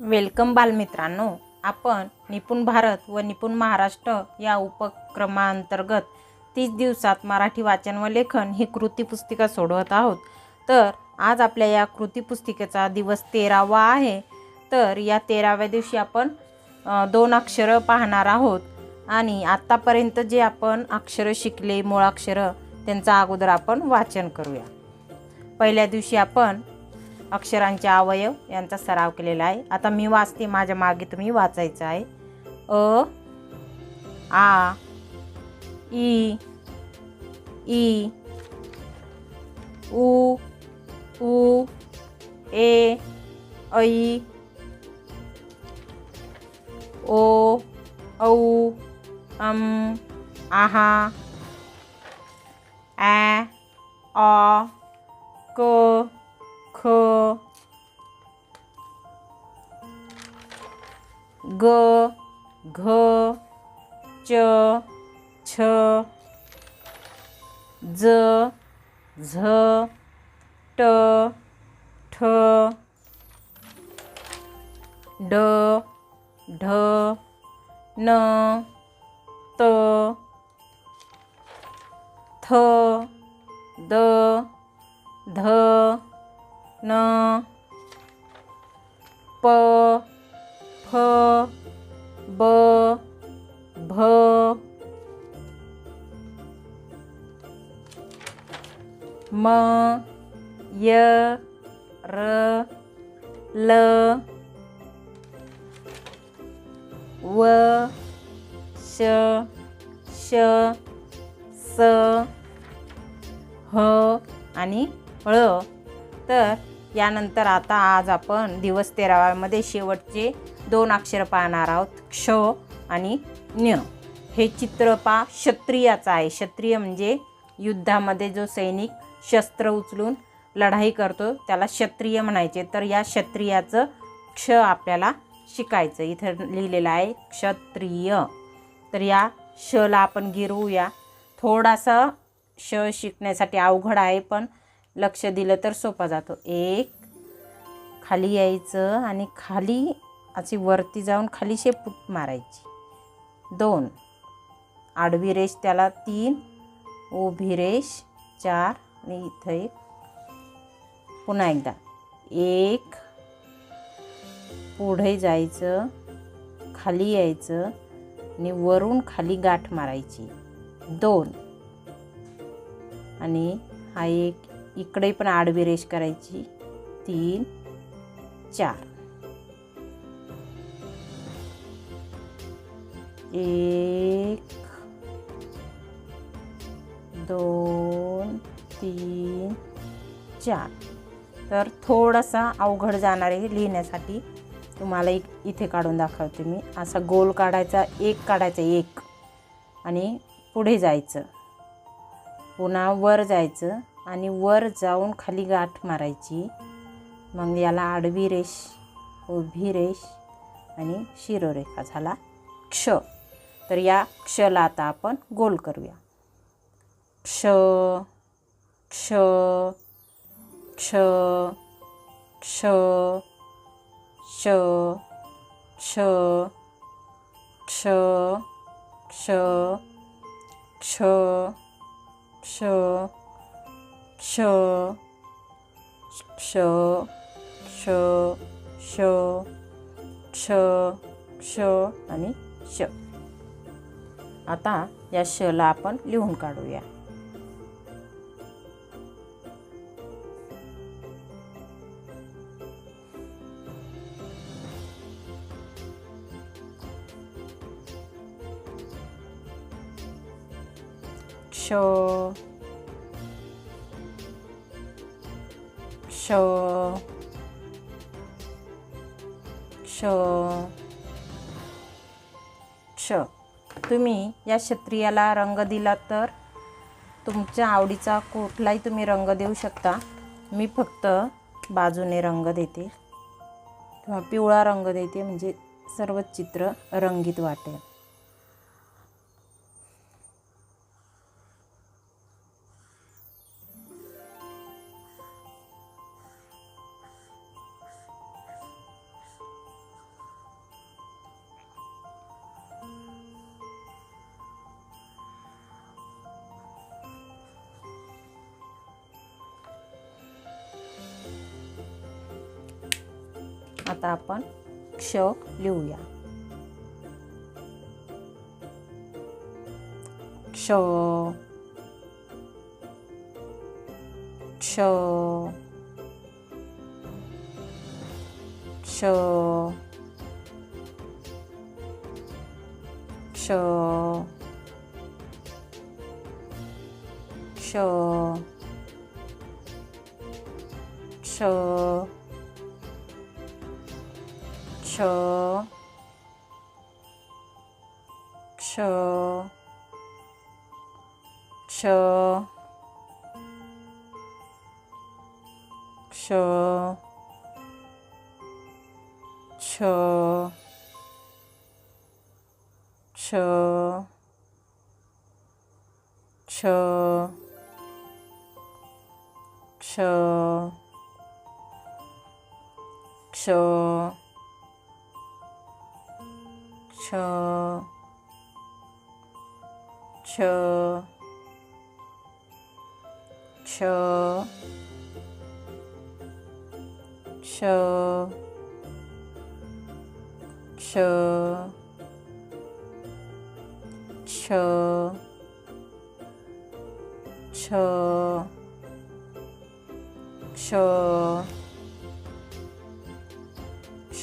Welcome बालमित्रांनो आपण निपुण भारत व निपुण महाराष्ट्र या उपक्रमांतर्गत तीस दिवसात मराठी वाचन व लेखन ही कृती पुस्तिका सोडवत आहोत. तर आज आपल्या या कृती पुस्तिकेचा दिवस तेरावा आहे. तर या तेराव्या दिवशी आपण दोन अक्षरं पाहणार आहोत आणि आत्तापर्यंत जे आपण अक्षरं शिकले मुळाक्षरं त्यांचा अगोदर आपण वाचन करूया. पहिल्या दिवशी आपण अक्षरांचे अवयव यांचा सराव केलेला आहे. आता मी वाचते माझ्या मागे तुम्ही वाचायचं आहे. अ आ ई ई उ उ ए ऐ ओ औ अम आहा ॲ ऑ क ख ग घ च छ ज झ ट ठ ड ढ न त थ द ध न प फ ब भ. म य र ल. व श श स ह आणि ळ. तर यानंतर आता आज आपण दिवस तेराव्यामध्ये शेवटचे दोन अक्षर पाहणार आहोत. क्ष आणि ज्ञ हे चित्र पा क्षत्रियाचं आहे. क्षत्रिय म्हणजे युद्धामध्ये जो सैनिक शस्त्र उचलून लढाई करतो त्याला क्षत्रिय म्हणायचे. तर या क्षत्रियाचं क्ष आपल्याला शिकायचं. इथं लिहिलेलं आहे क्षत्रिय. तर या शला आपण गिरवूया. थोडासा श शिकण्यासाठी अवघड आहे पण लक्ष दिलं तर सोपा जातो. एक खाली यायचं आणि खाली अशी वरती जाऊन खाली शेपूट मारायची. दोन आडवी रेष त्याला तीन उभी रेष चार आणि इथं एक. पुन्हा एकदा. एक पुढे जायचं खाली यायचं आणि वरून खाली गाठ मारायची. दोन आणि हा एक इकडे पण आडवी रेष करायची. तीन चार. एक दोन तीन चार. तर थोडासा अवघड जाणार आहे लिहिण्यासाठी तुम्हाला एक इथे काढून दाखवते मी. असा गोल काढायचा एक काढायचा एक. आणि पुढे जायचं. पुन्हा वर जायचं. आणि वर जाऊन खाली गाठ मारायची मग याला आडवी रेष उभी रेष आणि शिरोरेखा झाला क्ष तर या क्षला आता आपण गोल करूया क्ष क्ष क्ष क्ष श क्ष क्ष क्ष क्ष क्ष श क्ष क्ष श क्ष क्ष आणि श. आता या शला आपण लिहून काढूया. क्ष क्ष क्ष क्ष तुम्ही या क्षत्रियाला रंग दिला तर तुमच्या आवडीचा कुठलाही तुम्ही रंग देऊ शकता. मी फक्त बाजूने रंग देते. किंवा पिवळा रंग देते म्हणजे सर्व चित्र रंगीत वाटेल. आता आपण क्ष लिहूया. क्ष क्ष क्ष क्ष क्ष क्ष Kshu. Kshu. Kshu. Kshu. Kshu.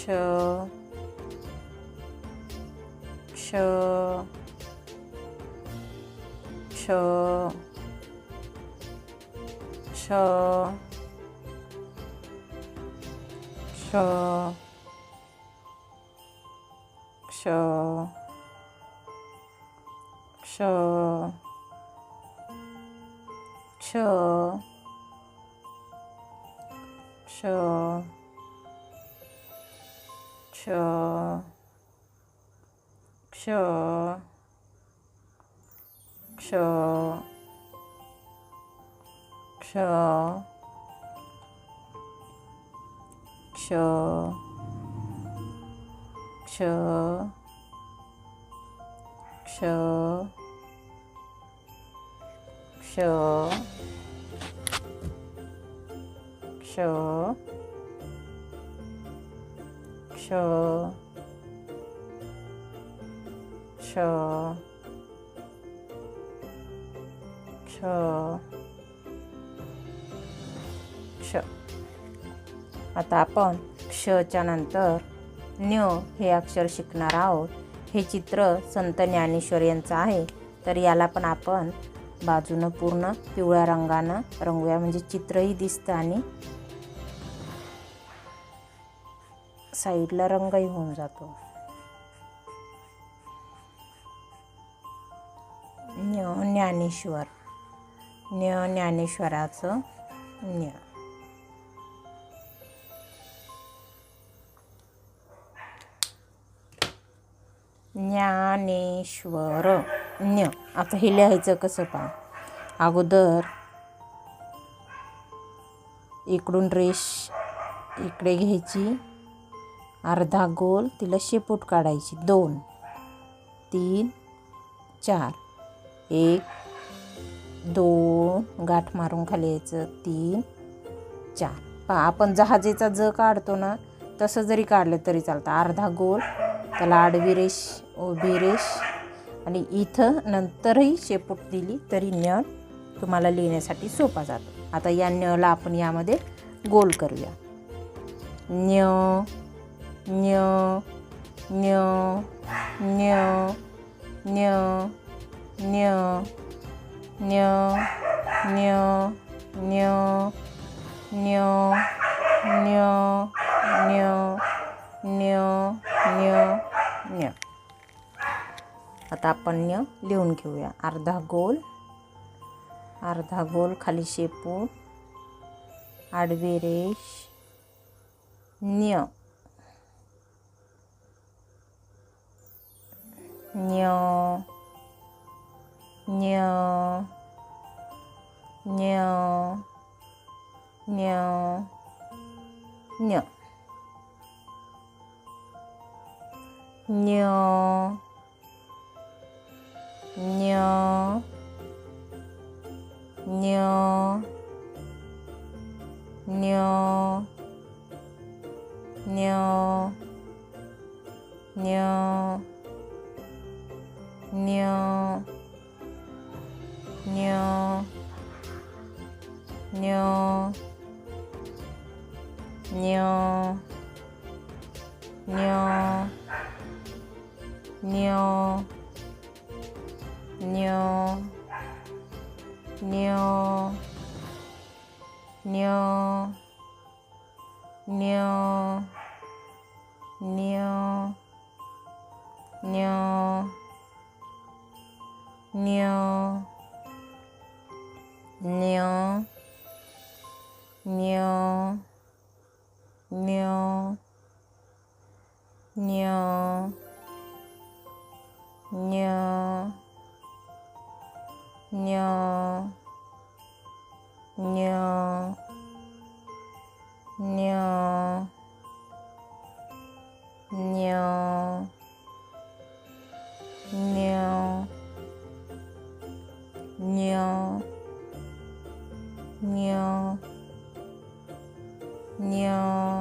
sh sh sh sh sh sh sh sh sh क्ष क्ष क्ष क्ष क्ष क्ष क्ष क्ष क्ष क्ष क्ष क्ष क्ष आता आपण क्षच्या नंतर न्य हे अक्षर शिकणार आहोत. हे चित्र संत ज्ञानेश्वर यांचं आहे. तर याला पण आपण बाजूनं पूर्ण पिवळ्या रंगानं रंगूया. म्हणजे चित्रही दिसतं आणि साईडला रंगही होऊन जातो. ज्ञ ज्ञानेश्वर. ज्ञ ज्ञानेश्वराचं ज्ञ ज्ञानेश्वर ज्ञ आता हे लिहायचं कसं पहा? अगोदर इकडून रेश इकडे घ्यायची. अर्धा गोल तिला शेपूट काढायची. दोन तीन चार. एक दोन. गाठ मारून खाली यायचं. तीन चार. पहा आपण जहाजेचा ज काढतो ना तसं जरी काढलं तरी चालतं. अर्धा गोल त्याला आडवी रेश उभी रेश आणि इथं नंतरही शेपूट दिली तरी नळ तुम्हाला लिहिण्यासाठी सोपा जातो. आता या न्यला आपण यामध्ये गोल करूया. न्य न्य न्य न्य न्य न्य न्य न्य न्य न्य न्य न्य न्य न्य न्य आता आपण न्य लिहून घेऊया अर्धा गोल अर्धा गोल खाली शेपूट आडवी रेष न्य nhiều. Nhiều. Nhiều. Nhiều. Nhiều. Nhiều. Nhiều. 뇨, 뇨, 뇨, 뇨, 뇨, 뇨, 뇨, 뇨, 뇨, 뇨, 뇨.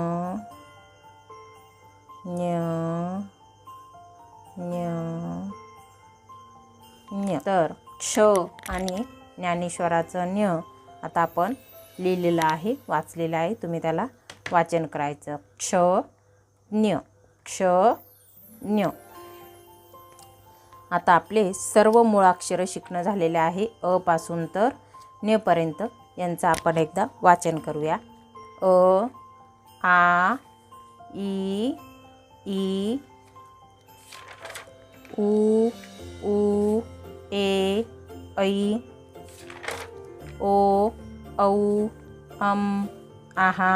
क्ष आणि ज्ञानेश्वराचं न्य आता आपण लिहिलेलं आहे वाचलेलं आहे. तुम्ही त्याला वाचन करायचं. क्ष ज्ञ क्ष न्य आता आपले सर्व मुळाक्षरं शिकणं झालेले आहे. अ पासून तर ण्यपर्यंत यांचं आपण एकदा वाचन करूया. अ आ ई ई उ ऊ ए ऐ ओ औ अम आहा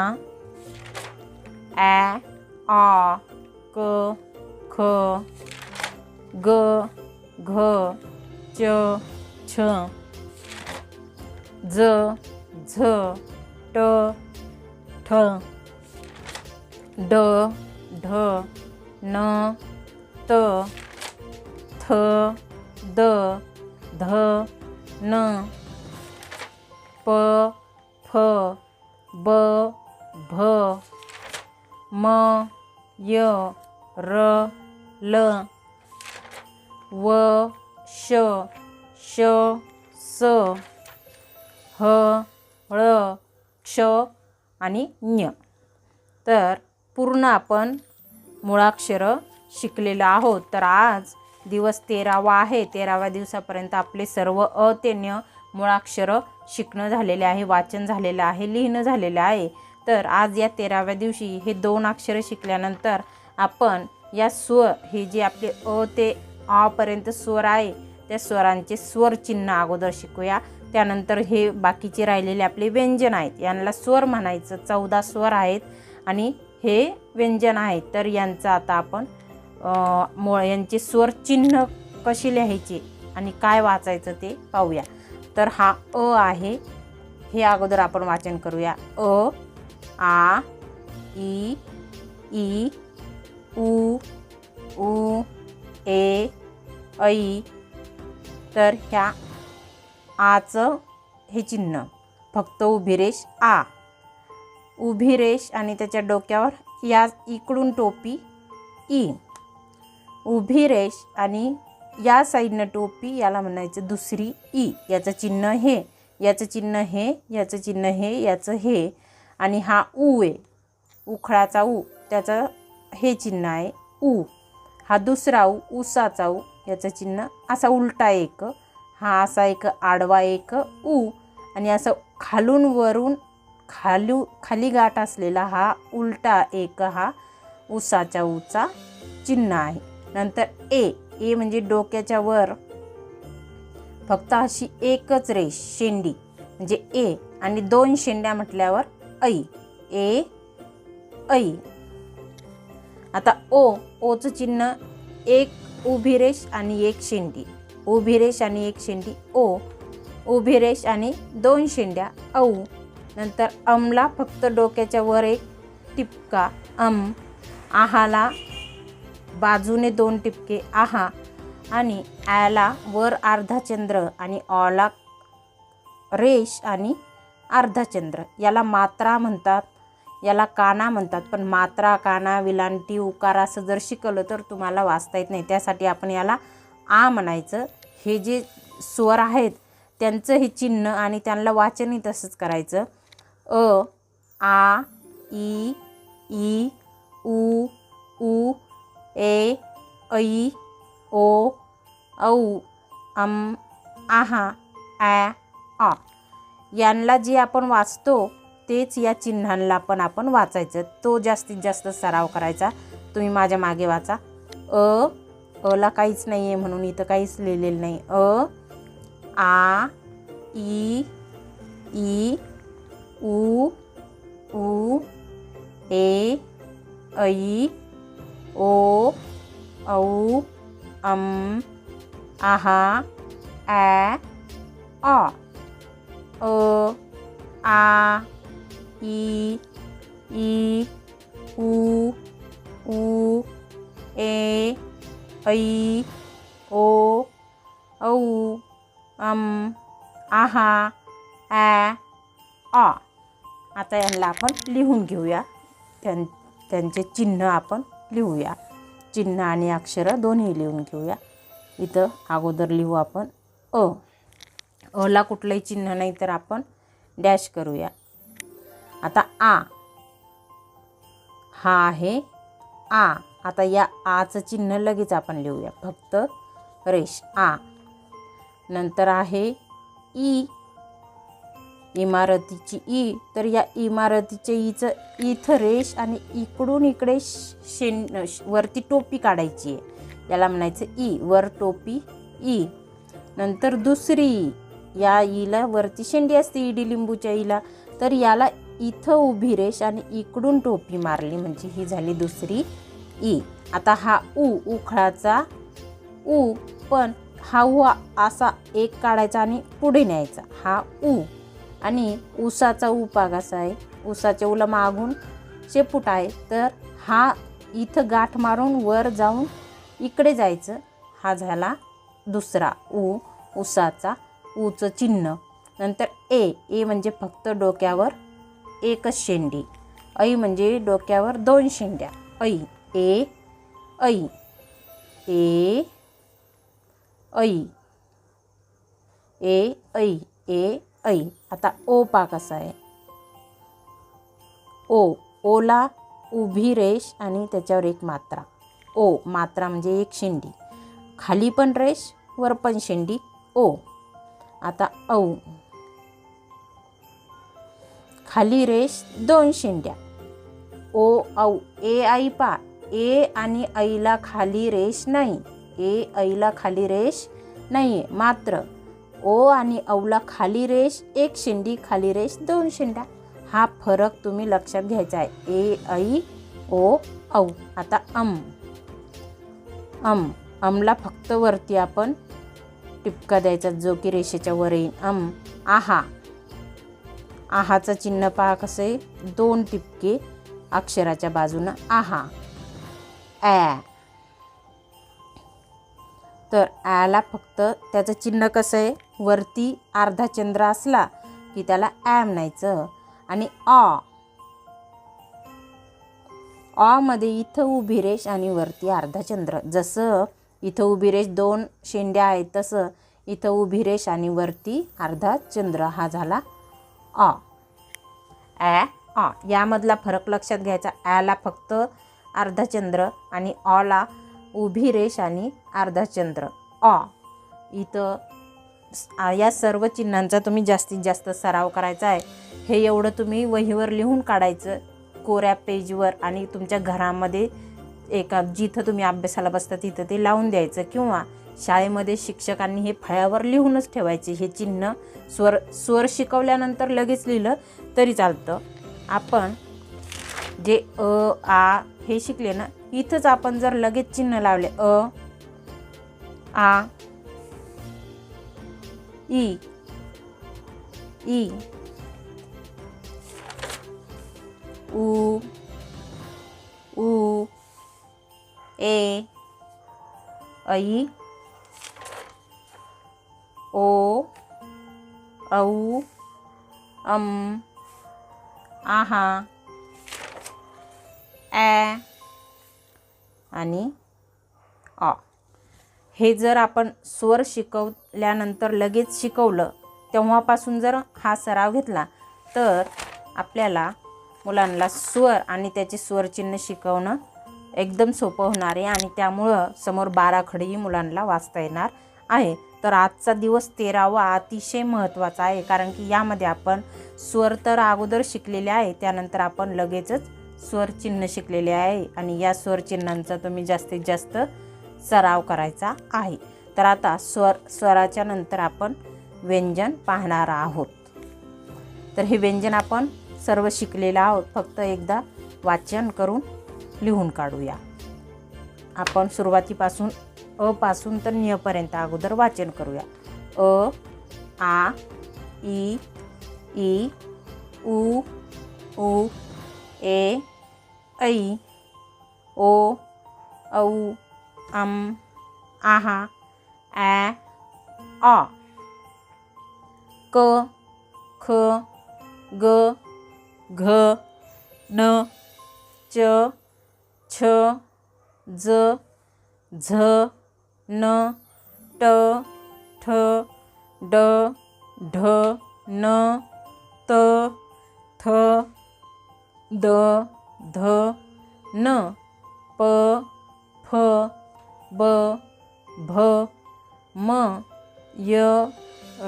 ॲ आ क ख ग घ च छ ज झ ट ठ ड ढ न त थ द ध न प फ ब भ म य र ल व श श स ह ळ क्ष आणि ज्ञ तर पूर्ण आपण मुळाक्षरं शिकलेलं आहोत. तर आज दिवस तेरावा आहे. तेराव्या दिवसापर्यंत आपले सर्व अ ते न्य मुळाक्षरं शिकणं झालेले आहे वाचन झालेलं आहे लिहिणं झालेलं आहे. तर आज या तेराव्या दिवशी हे दोन अक्षरं शिकल्यानंतर आपण या स्वर हे जे आपले अ ते आपर्यंत स्वर आहे त्या स्वरांचे स्वर चिन्ह अगोदर शिकूया. त्यानंतर हे बाकीचे राहिलेले आपले व्यंजन आहेत. यांना स्वर म्हणायचं. चौदा स्वर आहेत आणि हे व्यंजन आहेत तर यांचं आता आपण मो यांचे स्वर चिन्ह कशी लिहायचे आणि काय वाचायचं ते पाहूया. तर हा अ आहे. हे अगोदर आपण वाचन करूया. अ आ ई ई उ उ ए ऐ. तर ह्या आचं हे चिन्ह. फक्त उभी रेष आ. उभी रेष आणि त्याच्या डोक्यावर या इकडून टोपी ई उभी रेष आणि या साईडनं टोपी याला म्हणायचं दुसरी ई. याचं चिन्ह हे याचं चिन्ह हे याचं चिन्ह हे याचं हे. आणि हा ऊ आहे उखळाचा ऊ त्याचं हे चिन्ह आहे ऊ हा दुसरा ऊ ऊसाचा ऊ याचं चिन्ह असा उलटा एक. हा असा एक आडवा एक ऊ आणि असं खालून वरून खालू खाली गाठ असलेला हा उलटा एक हा ऊसाच्या ऊचा चिन्ह आहे. नंतर ए ए म्हणजे डोक्याच्या वर. फक्त अशी एकच रेष शेंडी. म्हणजे ए आणि दोन शेंड्या म्हटल्यावर ऐ. ए ऐ. आता ओ ओचं चिन्ह एक उभी रेष आणि एक शेंडी. उभी रेष आणि एक शेंडी ओ. उभी रेष आणि दोन शेंड्या औ. नंतर अमला फक्त डोक्याच्या वर एक टिपका अम. आहाला बाजूने दोन टिपके आहा आणि ॲला वर अर्धा चंद्र आणि ऑला रेष आणि अर्धा चंद्र. याला मात्रा म्हणतात याला काना म्हणतात पण मात्रा काना विलांटी उकार असं जर शिकलं तर तुम्हाला वाचता येत नाही. त्यासाठी आपण याला आ म्हणायचं. हे जे स्वर आहेत त्यांचं हे चिन्ह आणि त्यांना वाचनही तसंच करायचं. अ आ ई ई उ उ ए ऐ ओ औ अम आहा ॲ आ. यांना जे आपण वाचतो तेच या चिन्हांना पण आपण वाचायचं. तो जास्तीत जास्त सराव करायचा. तुम्ही माझ्या मागे वाचा. अ अला काहीच नाही आहे म्हणून इथं काहीच लिहिलेलं नाही. अ आ ई ई उ उ ए ऐ ओ औ अम आहा ॲ अ अ आ ई ई उ उ ए ऐ ओ औ अम आहा ॲ अ. आता यांना आपण लिहून घेऊया. त्यां त्यांचे चिन्ह आपण लिहूया. चिन्ह आणि अक्षरं दोन्ही लिहून घेऊया. इथं अगोदर लिहू आपण अ. अला कुठलंही चिन्ह नाही तर आपण डॅश करूया. आता आ. हा आहे आ. आता या आचं चिन्ह लगेच आपण लिहूया. फक्त रेश आ. नंतर आहे ई. इमारतीची ई. तर या इमारतीच्या ईचं इथं रेष आणि इकडून इकडे शेन वरती टोपी काढायची आहे. याला म्हणायचं ई. वर टोपी ई. नंतर दुसरी ई. या ईला वरती शेंडी असते इडी लिंबूच्या ईला. तर याला इथं उभी रेष आणि इकडून टोपी मारली म्हणजे ही झाली दुसरी ई. आता हा उ उखळाचा उ पण हा उ असा एक काढायचा आणि पुढे न्यायचा. हा उ. आणि ऊसाचा उपाग असा आहे. ऊसाच्या उला मागून शेपूट आहे तर हा इथं गाठ मारून वर जाऊन इकडे जायचं. हा झाला दुसरा ऊ ऊसाचा ऊचं चिन्ह. नंतर ए ए म्हणजे फक्त डोक्यावर एकच शेंडी. ऐ म्हणजे डोक्यावर दोन शेंड्या. ऐ ए ऐ ए ऐ ए ऐ ए ऐ. आता ओ पा कसा आहे. ओ ओला उभी रेष आणि त्याच्यावर एक मात्रा. ओ मात्रा म्हणजे एक शेंडी. खाली पण रेष वर पण शेंडी. ओ. आता औ. खाली रेष दोन शेंड्या. ओ औ ए आई पा. ए आणि ऐला खाली रेष नाही. ए ऐला खाली रेष नाही आहे मात्र ओ आणि औला खाली रेष एक शेंडी खाली रेष दोन शिंड्या. हा फरक तुम्ही लक्षात घ्यायचा आहे. ए ऐ ओ औ. आता अम. अम. अमला फक्त वरती आपण टिपका द्यायचा जो की रेषेच्या वर येईल अम. आहा. आहाचं चिन्ह पहा कसं आहे. दोन टिपके अक्षराच्या बाजूनं आहा. ॲ तर ॲला फक्त त्याचं चिन्ह कसं आहे? वरती अर्धा चंद्र असला की त्याला ॲ म्हणायचं आणि ऑ ऑमध्ये इथं उभी रेष आणि वरती अर्धा चंद्र. जसं इथं उभी रेष दोन शेंड्या आहेत तसं इथं उभी रेष आणि वरती अर्धा चंद्र. हा झाला ऑ ॲ ऑ यामधला फरक लक्षात घ्यायचा. ॲला फक्त अर्धा चंद्र आणि ऑला उभी रेष आणि अर्धा चंद्र. ऑ इथं या सर्व चिन्हांचा तुम्ही जास्तीत जास्त सराव करायचा आहे. हे एवढं तुम्ही वहीवर लिहून काढायचं कोऱ्या पेजवर आणि तुमच्या घरामध्ये एका जिथं तुम्ही अभ्यासाला बसता तिथं ते लावून द्यायचं किंवा शाळेमध्ये शिक्षकांनी हे फळ्यावर लिहूनच ठेवायचे. हे चिन्ह स्वर स्वर शिकवल्यानंतर लगेच लिहिलं तरी चालतं. आपण जे अ आ हे शिकले ना इथंच आपण जर लगेच चिन्ह लावले अ आ ई ई उ उ ए ऐ ओ औ अम आहा ॲ आणि ऑ हे जर आपण स्वर शिकव शिकल्यानंतर लगेच शिकवलं. तेव्हापासून जर हा सराव घेतला तर आपल्याला मुलांना स्वर आणि त्याचे स्वरचिन्ह शिकवणं एकदम सोपं होणार आहे आणि त्यामुळं समोर बाराखडीही मुलांना वाचता येणार आहे. तर आजचा दिवस तेरावा अतिशय महत्त्वाचा आहे कारण की यामध्ये आपण स्वर तर अगोदर शिकलेले आहे त्यानंतर आपण लगेचच स्वरचिन्ह शिकलेले आहे आणि या स्वरचिन्हांचा तुम्ही जास्तीत जास्त सराव करायचा आहे. तर आता स्वर स्वराच्या नंतर आपण व्यंजन पाहणार आहोत. तर हे व्यंजन आपण सर्व शिकलेलं आहोत. फक्त एकदा वाचन करून लिहून काढूया. आपण सुरुवातीपासून अ पासून तर नियपर्यंत अगोदर वाचन करूया. अ आ ई ई उ उ ए ऐ ओ औ अम आहा ॲ आ क ख ग घ न च छ ज झ न ट ठ ड ढ न त थ द ध न प फ ब भ म य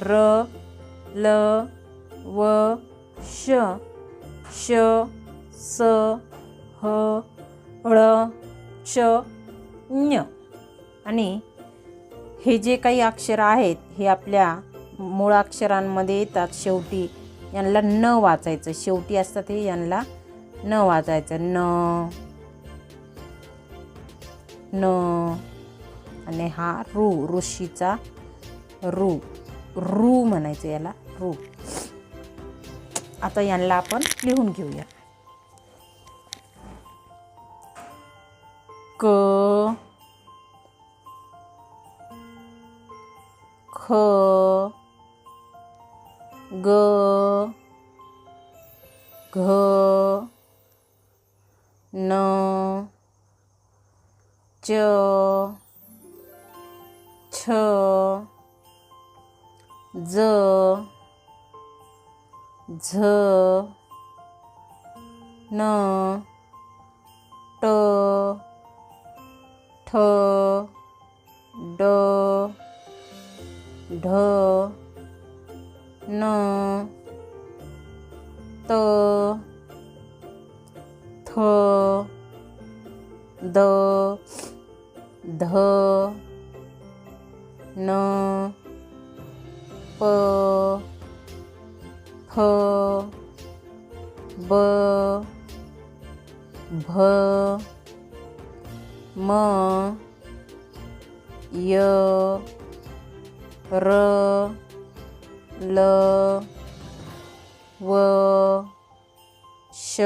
र ल व श श स ह ळ च ञ. आणि हे जे काही अक्षरं आहेत हे आपल्या मुळाक्षरांमध्ये येतात. शेवटी यांना न वाचायचं. शेवटी असतात हे यांना न वाचायचं. न न आणि हा रू ऋषीचा रू रू म्हणायचं याला रू. आता यांना आपण लिहून घेऊया. क ख ग घ न च झ न ट ठ ड ढ न त थ द ध न प फ ब भ म य र ल व श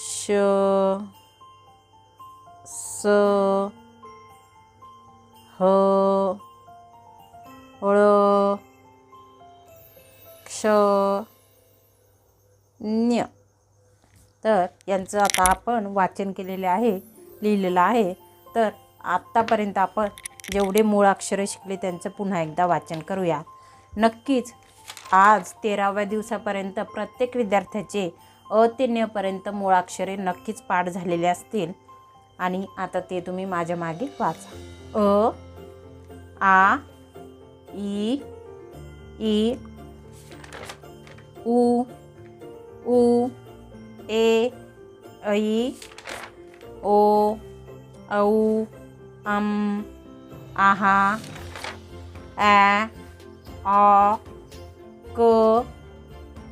श स ह ळ श. न्य. तर यांचं आता आपण वाचन केलेले आहे लिहिलेलं आहे. तर आत्तापर्यंत आपण जेवढे मूळ शिकले त्यांचं पुन्हा एकदा वाचन करूया. नक्कीच आज तेराव्या दिवसापर्यंत प्रत्येक विद्यार्थ्याचे अ ते न्यपर्यंत मुळाक्षरे नक्कीच पाठ झालेले असतील. आणि आता ते तुम्ही माझ्या मागे वाचा. अ आ ई ई U, U, E, I, O, Au, Um, Aha, A, O, K,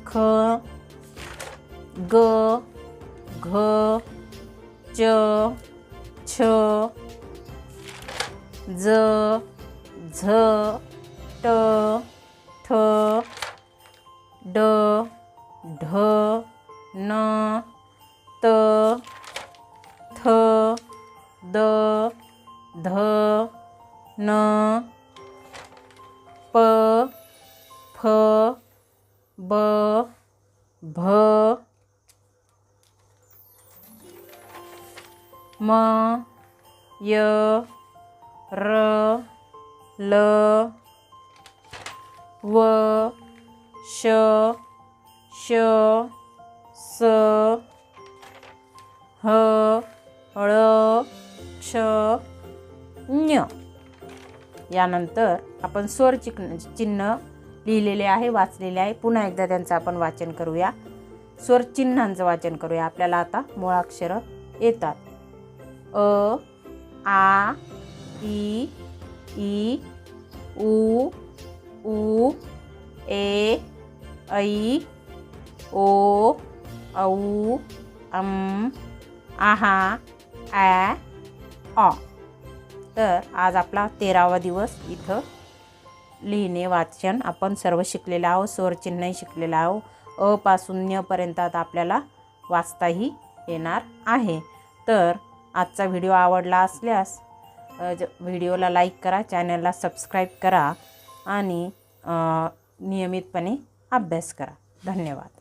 K, G, G, J, Ch, Z, Z, T, T, ड ढ न त थ द ध न प फ ब भ म य र ल व श श स ह ळ क्ष ञ. यानंतर आपण स्वर चिन्ह चिन्ह लिहिलेले आहे वाचलेले आहे. पुन्हा एकदा त्यांचं आपण वाचन करूया. स्वर चिन्हांचं वाचन करूया. आपल्याला आता मुळाक्षरं येतात. अ आ इ ई उ उ ए ऐ ओ औ अम आहा ॲ ऑ तर आज आपला तेरावा दिवस इथं लिहिणे वाचन आपण सर्व शिकलेलं आहोत स्वरचिन्हही शिकलेलं आहोत. अपासून न्यपर्यंत आता आपल्याला वाचताही येणार आहे. तर आजचा व्हिडिओ आवडला असल्यास ज- व्हिडिओला लाईक करा चॅनलला सबस्क्राईब करा आणि नियमितपणे अभ्यास करा. धन्यवाद.